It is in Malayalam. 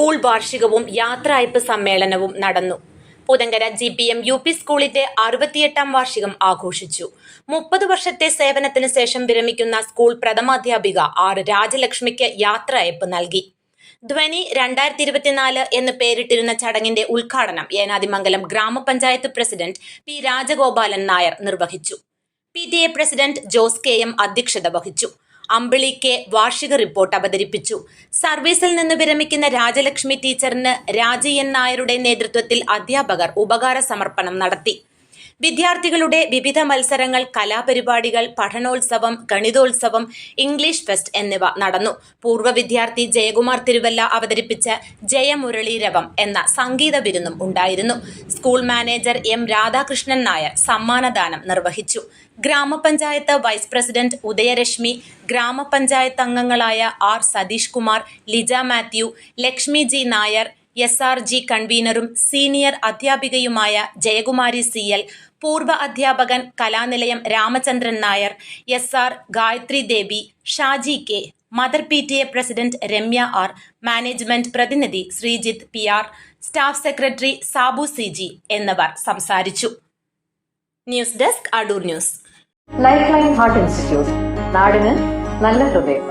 വാർഷികവും യാത്രയയപ്പ് സമ്മേളനവും നടന്നു. Puthankara G P M U P സ്കൂളിന്റെ അറുപത്തിയെട്ടാം വാർഷികം ആഘോഷിച്ചു. മുപ്പത് വർഷത്തെ സേവനത്തിന് ശേഷം വിരമിക്കുന്ന സ്കൂൾ പ്രഥമാധ്യാപിക ആർ രാജലക്ഷ്മിക്ക് യാത്രയയപ്പ് നൽകി. ധ്വനി രണ്ടായിരത്തി ഇരുപത്തിനാല് എന്ന് പേരിട്ടിരുന്ന ചടങ്ങിന്റെ ഉദ്ഘാടനം ഏനാതിമംഗലം ഗ്രാമപഞ്ചായത്ത് പ്രസിഡന്റ് പി രാജഗോപാലൻ നായർ നിർവഹിച്ചു. P T A president Jose K M അധ്യക്ഷത വഹിച്ചു. അമ്പിളി കെ വാർഷിക റിപ്പോർട്ട് അവതരിപ്പിച്ചു. സർവീസിൽ നിന്ന് വിരമിക്കുന്ന രാജലക്ഷ്മി ടീച്ചറിന് രാജയ്യൻ നായരുടെ നേതൃത്വത്തിൽ അധ്യാപകർ ഉപകാര സമർപ്പണം നടത്തി. വിദ്യാർത്ഥികളുടെ വിവിധ മത്സരങ്ങൾ കലാപരിപാടികൾ പഠനോത്സവം ഗണിതോത്സവം ഇംഗ്ലീഷ് ഫെസ്റ്റ് എന്നിവ നടന്നു. പൂർവ വിദ്യാർത്ഥി ജയകുമാർ തിരുവല്ല അവതരിപ്പിച്ച ജയമുരളീരവം എന്ന സംഗീത വിരുന്നും ഉണ്ടായിരുന്നു. School manager M Radhakrishnan Nair സമ്മാനദാനം നിർവഹിച്ചു. ഗ്രാമപഞ്ചായത്ത് വൈസ് പ്രസിഡന്റ് ഉദയരശ്മി ഗ്രാമപഞ്ചായത്ത് അംഗങ്ങളായ R Satheesh Kumar Lija Mathew Lakshmi G Nair S R G കൺവീനറും senior അധ്യാപികയുമായ ജയകുമാരി സി എൽ പൂർവ അധ്യാപകൻ Kalanilayam Ramachandran Nair S R Gayathri Devi Shaji K mother P T A president Ramya R management പ്രതിനിധി Sreejith P R staff secretary Sabu C G എന്നിവർ സംസാരിച്ചു. News desk Adoor news. Lifeline heart institute നാടിന് നല്ല ഹൃദയം.